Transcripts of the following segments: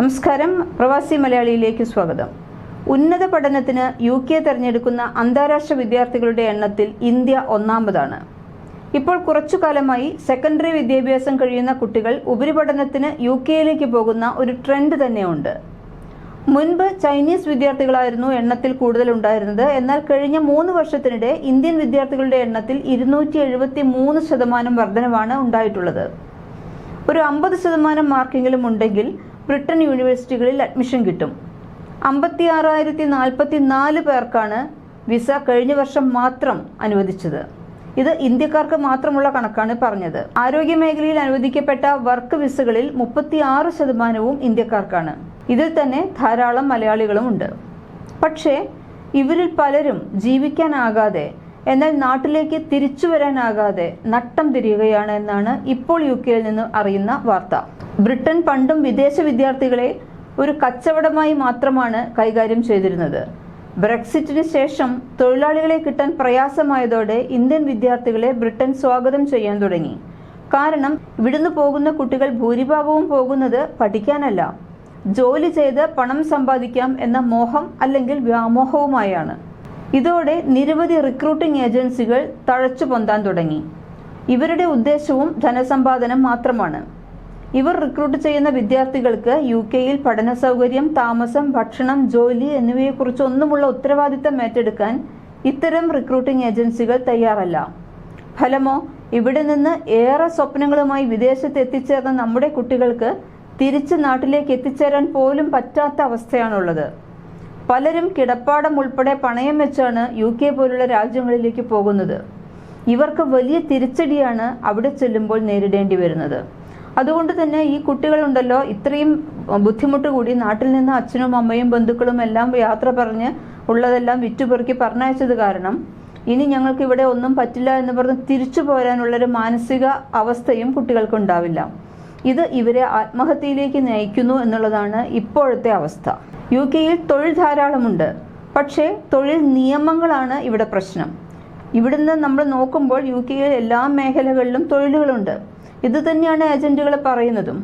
നമസ്കാരം. പ്രവാസി മലയാളിയിലേക്ക് സ്വാഗതം. ഉന്നത പഠനത്തിന് യു കെ തിരഞ്ഞെടുക്കുന്ന അന്താരാഷ്ട്ര വിദ്യാർത്ഥികളുടെ എണ്ണത്തിൽ ഇന്ത്യ ഒന്നാമതാണ്. ഇപ്പോൾ കുറച്ചു കാലമായി സെക്കൻഡറി വിദ്യാഭ്യാസം കഴിയുന്ന കുട്ടികൾ ഉപരിപഠനത്തിന് യു കെയിലേക്ക് പോകുന്ന ഒരു ട്രെൻഡ് തന്നെയുണ്ട്. മുൻപ് ചൈനീസ് വിദ്യാർത്ഥികളായിരുന്നു എണ്ണത്തിൽ കൂടുതൽ ഉണ്ടായിരുന്നത്. എന്നാൽ കഴിഞ്ഞ മൂന്ന് വർഷത്തിനിടെ ഇന്ത്യൻ വിദ്യാർത്ഥികളുടെ എണ്ണത്തിൽ ഇരുന്നൂറ്റി എഴുപത്തി മൂന്ന് ശതമാനം വർധനവാണ് ഉണ്ടായിട്ടുള്ളത്. ഒരു അമ്പത് ശതമാനം മാർക്കെങ്കിലും ഉണ്ടെങ്കിൽ ബ്രിട്ടൻ യൂണിവേഴ്സിറ്റികളിൽ അഡ്മിഷൻ കിട്ടും. അമ്പത്തി ആറായിരത്തി നാൽപ്പത്തി നാല് പേർക്കാണ് വിസ കഴിഞ്ഞ വർഷം മാത്രം അനുവദിച്ചത്. ഇത് ഇന്ത്യക്കാർക്ക് മാത്രമുള്ള കണക്കാണ് പറഞ്ഞത്. ആരോഗ്യ മേഖലയിൽ അനുവദിക്കപ്പെട്ട വർക്ക് വിസകളിൽ മുപ്പത്തി ആറ് ശതമാനവും ഇന്ത്യക്കാർക്കാണ്. ഇതിൽ തന്നെ ധാരാളം മലയാളികളും ഉണ്ട്. പക്ഷേ ഇവരിൽ പലരും ജീവിക്കാനാകാതെ എന്നാൽ നാട്ടിലേക്ക് തിരിച്ചു വരാനാകാതെ നട്ടം തിരിയുകയാണ് എന്നാണ് ഇപ്പോൾ യു കെയിൽ നിന്ന് അറിയുന്ന വാർത്ത. ബ്രിട്ടൻ പണ്ടും വിദേശ വിദ്യാർത്ഥികളെ ഒരു കച്ചവടമായി മാത്രമാണ് കൈകാര്യം ചെയ്തിരുന്നത്. ബ്രെക്സിറ്റിന് ശേഷം തൊഴിലാളികളെ കിട്ടാൻ പ്രയാസമായതോടെ ഇന്ത്യൻ വിദ്യാർത്ഥികളെ ബ്രിട്ടൻ സ്വാഗതം ചെയ്യാൻ തുടങ്ങി. കാരണം ഇവിടുന്ന് പോകുന്ന കുട്ടികൾ ഭൂരിഭാഗവും പോകുന്നത് പഠിക്കാനല്ല. ജോലി ചെയ്ത് പണം സമ്പാദിക്കാം എന്ന മോഹം അല്ലെങ്കിൽ വ്യാമോഹവുമായാണ്. ഇതോടെ നിരവധി റിക്രൂട്ടിംഗ് ഏജൻസികൾ തഴച്ചു പൊന്താൻ തുടങ്ങി. ഇവരുടെ ഉദ്ദേശവും ധനസമ്പാദനം മാത്രമാണ്. ഇവർ റിക്രൂട്ട് ചെയ്യുന്ന വിദ്യാർത്ഥികൾക്ക് യു കെയിൽ പഠന സൗകര്യം താമസം ഭക്ഷണം ജോലി എന്നിവയെക്കുറിച്ച് ഒന്നുമുള്ള ഉത്തരവാദിത്തം ഏറ്റെടുക്കാൻ ഇത്തരം റിക്രൂട്ടിംഗ് ഏജൻസികൾ തയ്യാറല്ല. ഫലമോ ഇവിടെ നിന്ന് ഏറെ സ്വപ്നങ്ങളുമായി വിദേശത്ത് എത്തിച്ചേർന്ന നമ്മുടെ കുട്ടികൾക്ക് തിരിച്ച് നാട്ടിലേക്ക് എത്തിച്ചേരാൻ പോലും പറ്റാത്ത അവസ്ഥയാണുള്ളത്. പലരും കിടപ്പാടം ഉൾപ്പെടെ പണയം വെച്ചാണ് യു കെ പോലുള്ള രാജ്യങ്ങളിലേക്ക് പോകുന്നത്. ഇവർക്ക് വലിയ തിരിച്ചടിയാണ് അവിടെ ചെല്ലുമ്പോൾ നേരിടേണ്ടി വരുന്നത്. അതുകൊണ്ട് തന്നെ ഈ കുട്ടികളുണ്ടല്ലോ ഇത്രയും ബുദ്ധിമുട്ട് കൂടി നാട്ടിൽ നിന്ന് അച്ഛനും അമ്മയും ബന്ധുക്കളും എല്ലാം യാത്ര പറഞ്ഞ് ഉള്ളതെല്ലാം വിറ്റുപെറുക്കി പറഞ്ഞയച്ചത് കാരണം ഇനി ഞങ്ങൾക്ക് ഇവിടെ ഒന്നും പറ്റില്ല എന്ന് പറഞ്ഞ് തിരിച്ചു പോരാനുള്ളൊരു മാനസിക അവസ്ഥയും കുട്ടികൾക്കുണ്ടാവില്ല. ഇത് ഇവരെ ആത്മഹത്യയിലേക്ക് നയിക്കുന്നു എന്നുള്ളതാണ് ഇപ്പോഴത്തെ അവസ്ഥ. യു കെയിൽ തൊഴിൽ ധാരാളമുണ്ട്. പക്ഷേ തൊഴിൽ നിയമങ്ങളാണ് ഇവിടെ പ്രശ്നം. ഇവിടുന്ന് നമ്മൾ നോക്കുമ്പോൾ യു കെയിൽ എല്ലാ മേഖലകളിലും തൊഴിലുകളുണ്ട്. ഇത് തന്നെയാണ് ഏജന്റുകൾ പറയുന്നതും.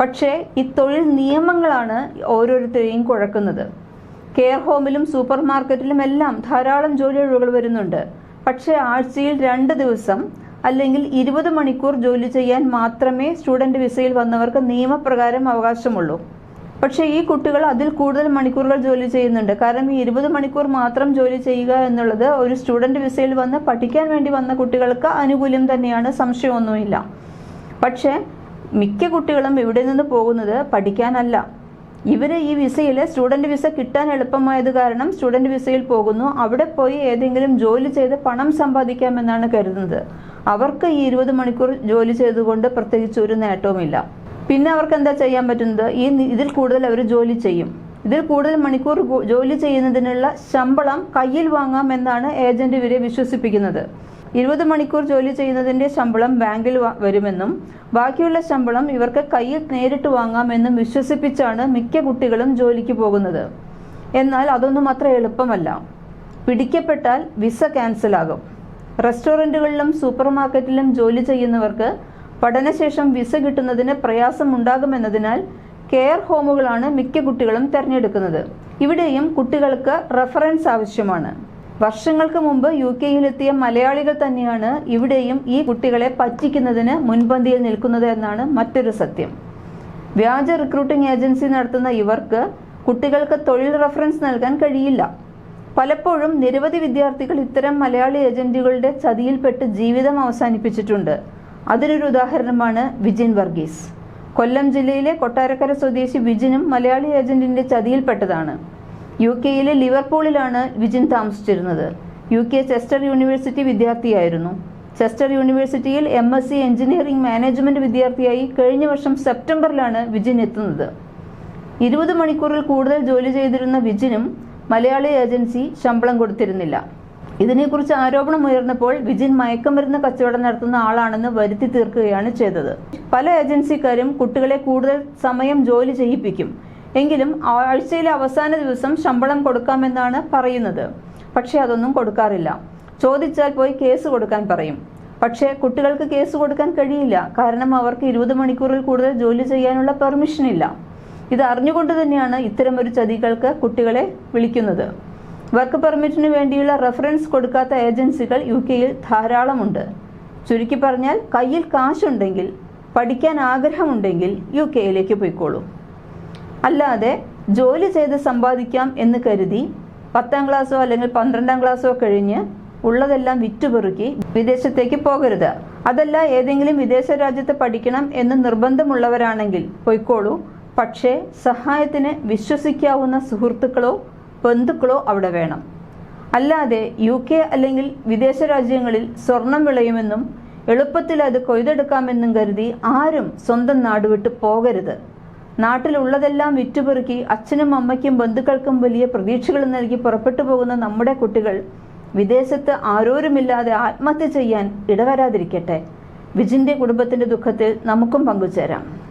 പക്ഷേ ഈ തൊഴിൽ നിയമങ്ങളാണ് ഓരോരുത്തരെയും കുഴക്കുന്നത്. കെയർ ഹോമിലും സൂപ്പർ മാർക്കറ്റിലും എല്ലാം ധാരാളം ജോലി ഒഴിവുകൾ വരുന്നുണ്ട്. പക്ഷേ ആഴ്ചയിൽ രണ്ട് ദിവസം അല്ലെങ്കിൽ ഇരുപത് മണിക്കൂർ ജോലി ചെയ്യാൻ മാത്രമേ സ്റ്റുഡന്റ് വിസയിൽ വന്നവർക്ക് നിയമപ്രകാരം അവകാശമുള്ളൂ. പക്ഷേ ഈ കുട്ടികൾ അതിൽ കൂടുതൽ മണിക്കൂറുകൾ ജോലി ചെയ്യുന്നുണ്ട്. കാരണം ഈ ഇരുപത് മണിക്കൂർ മാത്രം ജോലി ചെയ്യുക എന്നുള്ളത് ഒരു സ്റ്റുഡന്റ് വിസയിൽ വന്ന് പഠിക്കാൻ വേണ്ടി വന്ന കുട്ടികൾക്ക് അനുകൂല്യം തന്നെയാണ്. സംശയമൊന്നുമില്ല. പക്ഷേ മിക്ക കുട്ടികളും ഇവിടെ നിന്ന് പോകുന്നത് പഠിക്കാനല്ല. ഇവർ ഈ വിസയിൽ സ്റ്റുഡന്റ് വിസ കിട്ടാൻ എളുപ്പമായത് കാരണം സ്റ്റുഡന്റ് വിസയിൽ പോകുന്നു. അവിടെ പോയി ഏതെങ്കിലും ജോലി ചെയ്ത് പണം സമ്പാദിക്കാമെന്നാണ് കരുതുന്നത്. അവർക്ക് ഈ ഇരുപത് മണിക്കൂർ ജോലി ചെയ്തുകൊണ്ട് പ്രത്യേകിച്ച് ഒരു നേട്ടവുമില്ല. പിന്നെ അവർക്ക് എന്താ ചെയ്യാൻ പറ്റുന്നത്? ഈ ഇതിൽ കൂടുതൽ അവർ ജോലി ചെയ്യും. ഇതിൽ കൂടുതൽ മണിക്കൂർ ജോലി ചെയ്യുന്നതിനുള്ള ശമ്പളം കയ്യിൽ വാങ്ങാം എന്നാണ് ഏജന്റ് ഇവരെ വിശ്വസിപ്പിക്കുന്നത്. ഇരുപത് മണിക്കൂർ ജോലി ചെയ്യുന്നതിന്റെ ശമ്പളം ബാങ്കിൽ വരുമെന്നും ബാക്കിയുള്ള ശമ്പളം ഇവർക്ക് കയ്യിൽ നേരിട്ട് വാങ്ങാമെന്നും വിശ്വസിപ്പിച്ചാണ് മിക്ക കുട്ടികളും ജോലിക്ക് പോകുന്നത്. എന്നാൽ അതൊന്നും അത്ര എളുപ്പമല്ല. പിടിക്കപ്പെട്ടാൽ വിസ ക്യാൻസലാകും. റെസ്റ്റോറന്റുകളിലും സൂപ്പർ മാർക്കറ്റിലും ജോലി ചെയ്യുന്നവർക്ക് പഠനശേഷം വിസ കിട്ടുന്നതിന് പ്രയാസമുണ്ടാകുമെന്നതിനാൽ കെയർ ഹോമുകളാണ് മിക്ക കുട്ടികളും തിരഞ്ഞെടുക്കുന്നത്. ഇവിടെയും കുട്ടികൾക്ക് റെഫറൻസ് ആവശ്യമാണ്. വർഷങ്ങൾക്ക് മുമ്പ് യു കെയിലെത്തിയ മലയാളികൾ തന്നെയാണ് ഇവിടെയും ഈ കുട്ടികളെ പറ്റിക്കുന്നതിന് മുൻപന്തിയിൽ നിൽക്കുന്നത് എന്നാണ് മറ്റൊരു സത്യം. വ്യാജ റിക്രൂട്ടിംഗ് ഏജൻസി നടത്തുന്ന ഇവർക്ക് കുട്ടികൾക്ക് തൊഴിൽ റെഫറൻസ് നൽകാൻ കഴിയില്ല. പലപ്പോഴും നിരവധി വിദ്യാർത്ഥികൾ ഇത്തരം മലയാളി ഏജന്റുകളുടെ ചതിയിൽപ്പെട്ട് ജീവിതം അവസാനിപ്പിച്ചിട്ടുണ്ട്. അതിനൊരു ഉദാഹരണമാണ് വിജിൻ വർഗീസ്. കൊല്ലം ജില്ലയിലെ കൊട്ടാരക്കര സ്വദേശി വിജിനും മലയാളി ഏജന്റിന്റെ ചതിയിൽപ്പെട്ടതാണ്. യു കെയിലെ ലിവർപൂളിലാണ് വിജിൻ താമസിച്ചിരുന്നത്. യു കെ ചെസ്റ്റർ യൂണിവേഴ്സിറ്റി വിദ്യാർത്ഥിയായിരുന്നു. ചെസ്റ്റർ യൂണിവേഴ്സിറ്റിയിൽ M S C engineering management വിദ്യാർത്ഥിയായി കഴിഞ്ഞ വർഷം സെപ്റ്റംബറിലാണ് വിജിൻ എത്തുന്നത്. ഇരുപത് മണിക്കൂറിൽ കൂടുതൽ ജോലി ചെയ്തിരുന്ന വിജിനും മലയാളി ഏജൻസി ശമ്പളം കൊടുത്തിരുന്നില്ല. ഇതിനെക്കുറിച്ച് ആരോപണം ഉയർന്നപ്പോൾ വിജിൻ മയക്കമരുന്ന് കച്ചവടം നടത്തുന്ന ആളാണെന്ന് വരുത്തി തീർക്കുകയാണ് ചെയ്തത്. പല ഏജൻസിക്കാരും കുട്ടികളെ കൂടുതൽ സമയം ജോലി ചെയ്യിപ്പിക്കും. എങ്കിലും ആഴ്ചയിലെ അവസാന ദിവസം ശമ്പളം കൊടുക്കാമെന്നാണ് പറയുന്നത്. പക്ഷേ അതൊന്നും കൊടുക്കാറില്ല. ചോദിച്ചാൽ പോയി കേസ് കൊടുക്കാൻ പറയും. പക്ഷേ കുട്ടികൾക്ക് കേസ് കൊടുക്കാൻ കഴിയില്ല. കാരണം അവർക്ക് ഇരുപത് മണിക്കൂറിൽ കൂടുതൽ ജോലി ചെയ്യാനുള്ള പെർമിഷൻ ഇല്ല ഇത് അറിഞ്ഞുകൊണ്ട് തന്നെയാണ് ഇത്തരമൊരു ചതികൾക്ക് കുട്ടികളെ വിളിക്കുന്നത്. വർക്ക് പെർമിറ്റിന് വേണ്ടിയുള്ള റെഫറൻസ് കൊടുക്കാത്ത ഏജൻസികൾ യു കെയിൽ ധാരാളമുണ്ട്. ചുരുക്കി പറഞ്ഞാൽ കയ്യിൽ കാശുണ്ടെങ്കിൽ പഠിക്കാൻ ആഗ്രഹമുണ്ടെങ്കിൽ യു കെയിലേക്ക് പോയിക്കോളൂ. അല്ലാതെ ജോലി ചെയ്ത് സമ്പാദിക്കാം എന്ന് കരുതി പത്താം ക്ലാസ്സോ അല്ലെങ്കിൽ പന്ത്രണ്ടാം ക്ലാസ്സോ കഴിഞ്ഞ് ഉള്ളതെല്ലാം വിറ്റുപെറുക്കി വിദേശത്തേക്ക് പോകരുത്. അതല്ല ഏതെങ്കിലും വിദേശ രാജ്യത്ത് പഠിക്കണം എന്ന് നിർബന്ധമുള്ളവരാണെങ്കിൽ പൊയ്ക്കോളൂ. പക്ഷേ സഹായത്തിന് വിശ്വസിക്കാവുന്ന സുഹൃത്തുക്കളോ ബന്ധുക്കളോ അവിടെ വേണം. അല്ലാതെ യു കെ അല്ലെങ്കിൽ വിദേശ രാജ്യങ്ങളിൽ സ്വർണം വിളയുമെന്നും എളുപ്പത്തിൽ അത് കൊയ്തെടുക്കാമെന്നും കരുതി ആരും സ്വന്തം നാട് വിട്ട് പോകരുത്. നാട്ടിലുള്ളതെല്ലാം വിറ്റുപെറുക്കി അച്ഛനും അമ്മയ്ക്കും ബന്ധുക്കൾക്കും വലിയ പ്രതീക്ഷകൾ നൽകി പുറപ്പെട്ടു പോകുന്ന നമ്മുടെ കുട്ടികൾ വിദേശത്ത് ആരോരുമില്ലാതെ ആത്മഹത്യ ചെയ്യാൻ ഇടവരാതിരിക്കട്ടെ. വിജിന്റെ കുടുംബത്തിന്റെ ദുഃഖത്തിൽ നമുക്കും പങ്കുചേരാം.